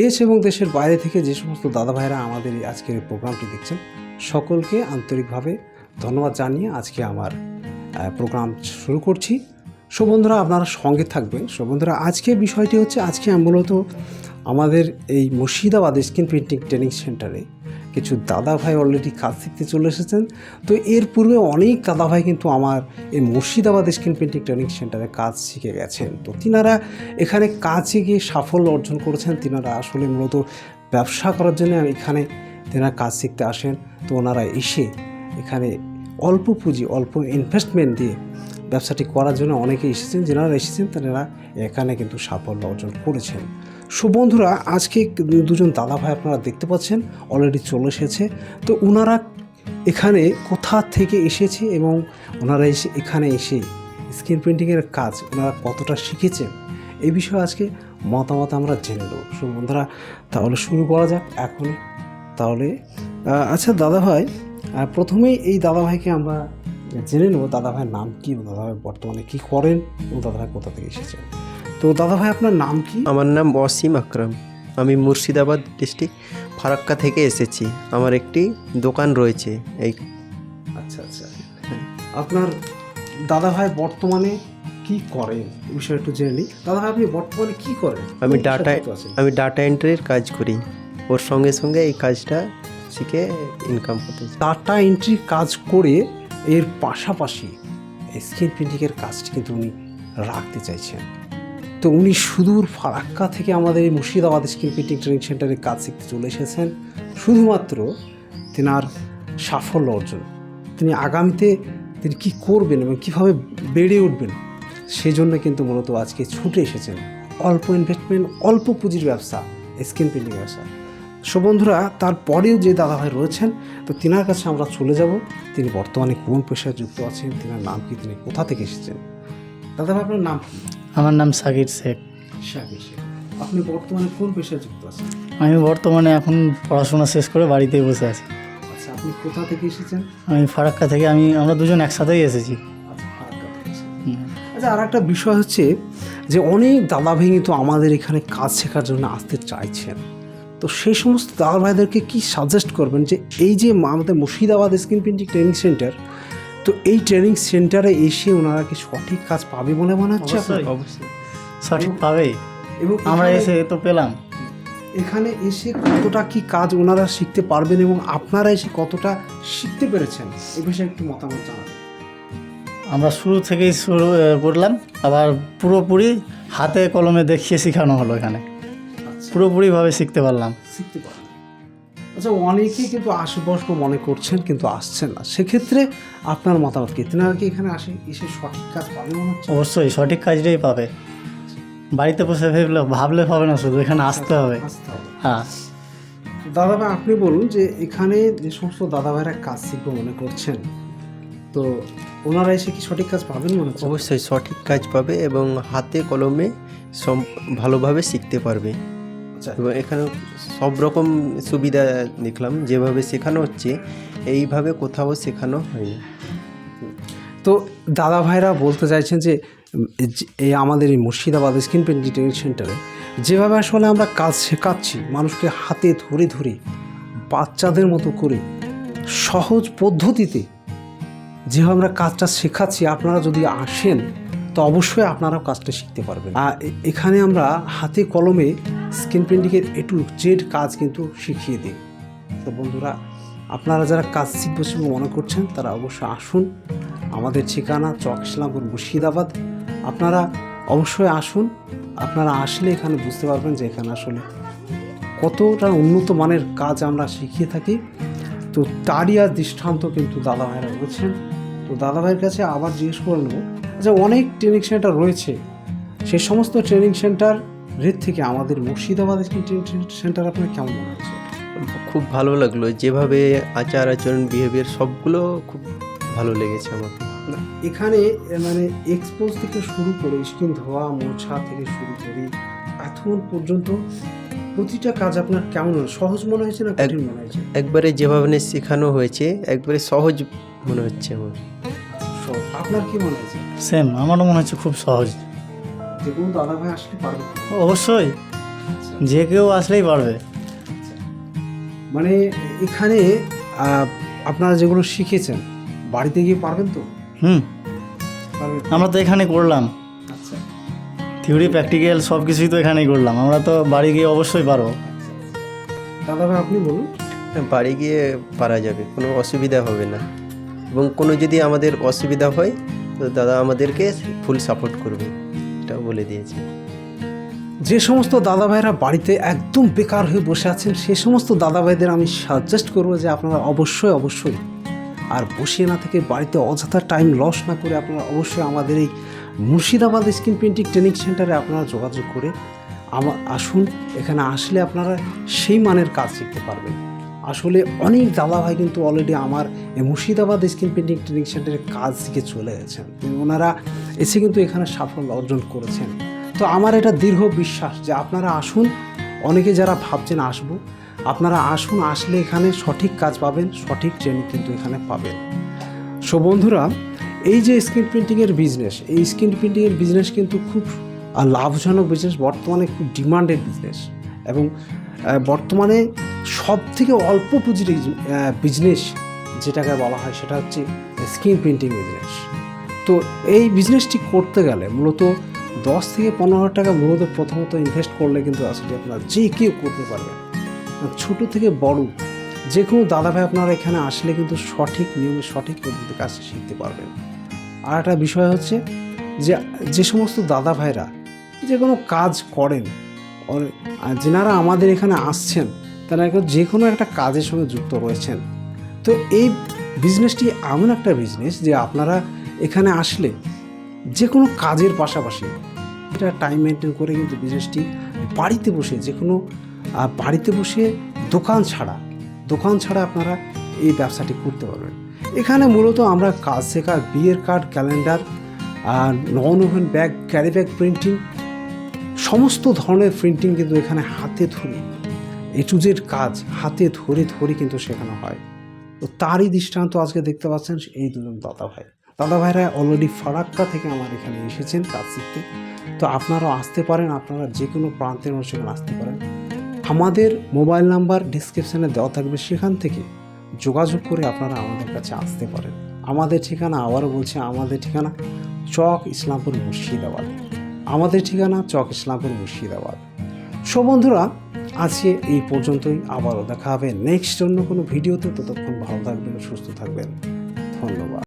দেশ এবং দেশের বাইরে থেকে যে সমস্ত দাদা ভাইরা আমাদের এই আজকের প্রোগ্রামটি দেখছেন, সকলকে আন্তরিকভাবে ধন্যবাদ জানিয়ে আজকে আমার প্রোগ্রাম শুরু করছি। সো বন্ধুরা, আপনারা সঙ্গে থাকবেন। সো বন্ধুরা আজকে বিষয়টি হচ্ছে, আজকে মূলত আমাদের এই মুর্শিদাবাদ স্ক্রিন প্রিন্টিং ট্রেনিং সেন্টারে কিছু দাদা ভাই অলরেডি কাজ শিখতে চলে এসেছেন। তো এর পূর্বে অনেক দাদা ভাই কিন্তু আমার এই মুর্শিদাবাদ স্ক্রিন প্রিন্টিং ট্রেনিং সেন্টারে কাজ শিখে গেছেন। তো তিনারা এখানে কাজে গিয়ে সাফল্য অর্জন করেছেন। তিনারা আসলে মূলত ব্যবসা করার জন্য এখানে তেনারা কাজ শিখতে আসেন। তো ওনারা এসে এখানে অল্প পুঁজি, অল্প ইনভেস্টমেন্ট দিয়ে ব্যবসাটি করার জন্য অনেকে এসেছেন। যারা এসেছেন তারা এখানে কিন্তু সাফল্য অর্জন করেছেন। সো বন্ধুরা, আজকে দুজন দাদা ভাই আপনারা দেখতে পাচ্ছেন অলরেডি চলে এসেছে। তো ওনারা এখানে কোথা থেকে এসেছে এবং ওনারা এসে এখানে এসে স্ক্রিন প্রিন্টিংয়ের কাজ ওনারা কতটা শিখেছেন এই বিষয়ে আজকে মতামত আমরা জেনে নেব। সো বন্ধুরা, তাহলে শুরু করা যাক এখনই। তাহলে আচ্ছা দাদা ভাই প্রথমেই এই দাদা ভাইকে আমরা জেনে নেব, দাদা ভাইয়ের নাম কী, দাদা ভাই বর্তমানে কী করেন এবং দাদা ভাই কোথা থেকে এসেছেন তো দাদা ভাই আপনার নাম কি? আমার নাম অসীম আকরাম। আমি মুর্শিদাবাদ ডিস্ট্রিক্ট ফারাক্কা থেকে এসেছি। আমার একটি দোকান রয়েছে এই আচ্ছা আচ্ছা। আপনার দাদা ভাই বর্তমানে কি করেন এই বিষয়ে একটু জেনে নিই। দাদা ভাই আপনি বর্তমানে কি করেন? আমি ডাটা? আমি ডাটা এন্ট্রির কাজ করি। ওর সঙ্গে সঙ্গে এই কাজটা শিখে ইনকাম করতে চাই। ডাটা এন্ট্রি কাজ করে এর পাশাপাশি স্ক্রিন প্রিন্টিংয়ের কাজটি কিন্তু উনি রাখতে চাইছেন। তো উনি সুদূর ফারাক্কা থেকে আমাদের এই মুর্শিদাবাদ স্ক্রিন প্রিন্টিং ট্রেনিং সেন্টারে কাজ শিখতে চলে এসেছেন। শুধুমাত্র তেনার সাফল্য অর্জন। তিনি আগামীতে তিনি কী করবেন এবং কীভাবে বেড়ে উঠবেন, সেজন্য কিন্তু মূলত আজকে ছুটে এসেছেন। অল্প ইনভেস্টমেন্ট অল্প পুঁজির ব্যবসা স্ক্রিন প্রিন্টিং ব্যবসা। সো বন্ধুরা, তারপরেও যে দাদাভাই রয়েছেন, তো তিনার কাছে আমরা চলে যাব। তিনি বর্তমানে কোন পেশায় যুক্ত আছেন, তিনার নাম কি, তিনি কোথা থেকে এসেছেন? দাদাভাই, আপনার নাম আমার নাম সাকির শেখ। শাকির শেখ। আপনি বর্তমানে কোন পেশায় যুক্ত আছেন? আমি বর্তমানে এখন পড়াশোনা শেষ করে বাড়িতেই বসে আছি। আচ্ছা আপনি কোথা থেকে এসেছেন? আমি ফারাক্কা থেকে আমি আমরা দুজন একসাথেই এসেছি। আচ্ছা। আচ্ছা আর একটা বিষয় হচ্ছে যে অনেক দাদা ভাই তো আমাদের এখানে কাজ শেখার জন্য আসতে চাইছেন। তো সেই সমস্ত দাদা ভাইদেরকে কী সাজেস্ট করবেন যে এই যে আমাদের Murshidabad screen printing training centre তো এই ট্রেনিং সেন্টারে এসে ওনারা কি সঠিক কাজ পাবে বলে মনে হচ্ছে? অবশ্যই। সঠিক পাবেই। এবং আমরা এসে তো পেলাম। এখানে এসে কতটা কি কাজ ওনারা শিখতে পারবেন এবং আপনারা এসে কতটা শিখতে পেরেছেন? এ বিষয়ে একটু মতামত জানাবেন। আমরা শুরু থেকেই শুরু করলাম। আবার পুরোপুরি হাতে কলমে দেখিয়ে শেখানো হলো এখানে। আচ্ছা। পুরোপুরিভাবে শিখতে পারলাম। শিখতে পারেন আচ্ছা অনেকেই কিন্তু আশুবস্ক মনে করছেন কিন্তু আসছেন না। সেক্ষেত্রে আপনার মতামত কি? তেনারা কি এখানে আসে এসে সঠিক কাজ পাবে মনে হচ্ছে? অবশ্যই সঠিক কাজটাই পাবে। বাড়িতে বসে ভেবলে ভাবলে হবে না শুধু এখানে আসতে হবে। হ্যাঁ। দাদা ভাই আপনি বলুন যে এখানে যে সমস্ত দাদা ভাইরা কাজ শিখবে মনে করছেন তো ওনারা এসে কি সঠিক কাজ পাবেন মনে হচ্ছে? অবশ্যই সঠিক কাজ পাবে এবং হাতে কলমে সব ভালোভাবে শিখতে পারবে। আচ্ছা। এবং এখানে সব রকম সুবিধা দেখলাম, যেভাবে শেখানো হচ্ছে, এইভাবে কোথাও শেখানো হয়নি। তো দাদা ভাইরা বলতে চাইছেন যে এই আমাদের এই মুর্শিদাবাদ স্ক্রিন প্রিন্টিং ট্রেনিং সেন্টারে যেভাবে আসলে আমরা কাজ শেখাচ্ছি, মানুষকে হাতে ধরে ধরে, বাচ্চাদের মতো করে, সহজ পদ্ধতিতে যেভাবে আমরা কাজটা শেখাচ্ছি, আপনারা যদি আসেন তো অবশ্যই আপনারাও কাজটা শিখতে পারবেন। আর এখানে আমরা হাতে কলমে স্ক্রিন প্রিন্টিংয়ের এটু জেড কাজ কিন্তু শিখিয়ে দিই। তো বন্ধুরা, আপনারা যারা কাজ শিখব শিখব মনে করছেন, তারা অবশ্যই আসুন। আমাদের ঠিকানা চক ইসলামপুর মুর্শিদাবাদ। আপনারা অবশ্যই আসুন। আপনারা আসলে এখানে বুঝতে পারবেন যে এখানে আসলে কতটা উন্নত মানের কাজ আমরা শিখিয়ে থাকি। তো তারই আর দৃষ্টান্ত কিন্তু দাদা ভাইরা রয়েছেন তো দাদা ভাইয়ের কাছে আবার জিজ্ঞেস করে নেব যে অনেক ট্রেনিং সেন্টার রয়েছে সেই সমস্ত ট্রেনিং সেন্টার রেট থেকে আমাদের মুর্শিদাবাদ ট্রেনিং সেন্টার আপনার কেমন মনে হচ্ছে? খুব ভালো লাগল যেভাবে আচার আচরণ বিহেভিয়ার সবগুলো খুব ভালো লেগেছে আমার। এখানে মানে এক্সপোজ থেকে শুরু করে স্কিন ধোয়া মোছা থেকে শুরু করে এখন পর্যন্ত প্রতিটা কাজ আপনার কেমন সহজ মনে হয়েছে না কঠিন মনে হয়েছে? একবারে যেভাবে শেখানো হয়েছে একবারে সহজ মনে হচ্ছে আমার। আপনার কি মনে হয়েছে? সেম আমারও মনে হচ্ছে খুব সহজ। যে কোনো দাদা ভাই আসলে পারবে। অবশ্যই যে কেউ আসলেই পারবে। মানে এখানে আপনারা যেগুলো শিখেছেন বাড়িতে গিয়ে পারবেন তো? হুম। আমরা তো এখানে করলাম। থিওরি প্র্যাকটিক্যাল সব কিছুই তো এখানেই করলাম। আমরা তো বাড়ি গিয়ে অবশ্যই পারব। দাদা ভাই আপনি বলুন। বাড়ি গিয়ে পারা যাবে কোনো অসুবিধা হবে না। এবং কোনো যদি আমাদের অসুবিধা হয় তো দাদা আমাদেরকে ফুল সাপোর্ট করবে, এটাও বলে দিয়েছে। যে সমস্ত দাদা ভাইরা বাড়িতে একদম বেকার হয়ে বসে আছেন, সে সমস্ত দাদা ভাইদের আমি সাজেস্ট করব যে আপনারা অবশ্যই অবশ্যই। আর বসিয়ে না থেকে বাড়িতে অযথা টাইম লস না করে আপনারা অবশ্যই আমাদের এই মুর্শিদাবাদ স্কিন পেন্টিং ট্রেনিং সেন্টারে আপনারা যোগাযোগ করে আমার আসুন, এখানে আসলে আপনারা সেই মানের কাজ শিখতে পারবেন। আসলে অনেক দাদা ভাই কিন্তু অলরেডি আমার মুর্শিদাবাদ স্কিন পেন্টিং ট্রেনিং সেন্টারের কাজ শিখে চলে গেছেন। ওনারা এসে কিন্তু এখানে সাফল্য অর্জন করেছেন। তো আমার এটা দীর্ঘ বিশ্বাস যে আপনারা আসুন, অনেকে যারা ভাবছেন আসব, আপনারা আসুন, আসলে এখানে সঠিক কাজ পাবেন, সঠিক ট্রেনিং কিন্তু এখানে পাবেন। সো বন্ধুরা, এই যে স্ক্রিন প্রিন্টিংয়ের বিজনেস এই স্ক্রিন প্রিন্টিংয়ের বিজনেস কিন্তু খুব লাভজনক বিজনেস বর্তমানে খুব ডিমান্ডেড বিজনেস এবং বর্তমানে সব থেকে অল্প পুঁজির বিজনেস যেটাকে বলা হয়, সেটা হচ্ছে স্ক্রিন প্রিন্টিং বিজনেস তো এই বিজনেসটি করতে গেলে মূলত দশ থেকে পনেরো হাজার টাকা মূলত প্রথমত ইনভেস্ট করলে কিন্তু আসলে আপনারা যে কেউ করতে পারবেন ছোট থেকে বড় যে কোনো দাদা ভাই আপনারা এখানে আসলে কিন্তু সঠিক নিয়মে সঠিক পদ্ধতিতে কাজ শিখতে পারবেন আর একটা বিষয় হচ্ছে যে যে সমস্ত দাদা ভাইরা যে কোনো কাজ করেন যেনারা আমাদের এখানে আসছেন, তারা এখন যে কোনো একটা কাজের সঙ্গে যুক্ত রয়েছেন। তো এই বিজনেসটি এমন একটা বিজনেস যে আপনারা এখানে আসলে যে কোনো কাজের পাশাপাশি এটা টাইম মেনটেন করে কিন্তু বিজনেসটি বাড়িতে বসে যে কোনো বাড়িতে বসে দোকান ছাড়া দোকান ছাড়া আপনারা এই ব্যবসাটি করতে পারবেন। এখানে মূলত আমরা কাজ শেখা, বিয়ের card calendar non woven bag carry bag printing সমস্ত ধরনের প্রিন্টিং কিন্তু এখানে হাতে ধরে। এটুজের কাজ হাতে ধরে ধরে কিন্তু শেখানো হয়। তো তারই দৃষ্টান্ত আজকে দেখতে পাচ্ছেন এই দুজন দাদা ভাই। দাদা ভাইরা অলরেডি ফারাক্কা থেকে আমার এখানে এসেছেন কাজ শিখতে। তো আপনারাও আসতে পারেন, আপনারা যে কোনো প্রান্তের মানুষ এখানে আসতে পারেন। আমাদের মোবাইল নাম্বার ডিসক্রিপশানে দেওয়া থাকবে, সেখান থেকে যোগাযোগ করে আপনারা আমাদের কাছে আসতে পারেন। আমাদের ঠিকানা আবারও বলছি, আমাদের ঠিকানা চক ইসলামপুর মুর্শিদাবাদ। আমাদের ঠিকানা চক ইসলামপুর মুর্শিদাবাদ। সো বন্ধুরা, আজকে এই পর্যন্তই। আবারও দেখা হবে নেক্সট অন্য কোনো ভিডিওতে। ততক্ষণ ভালো থাকবেন, সুস্থ থাকবেন। ধন্যবাদ।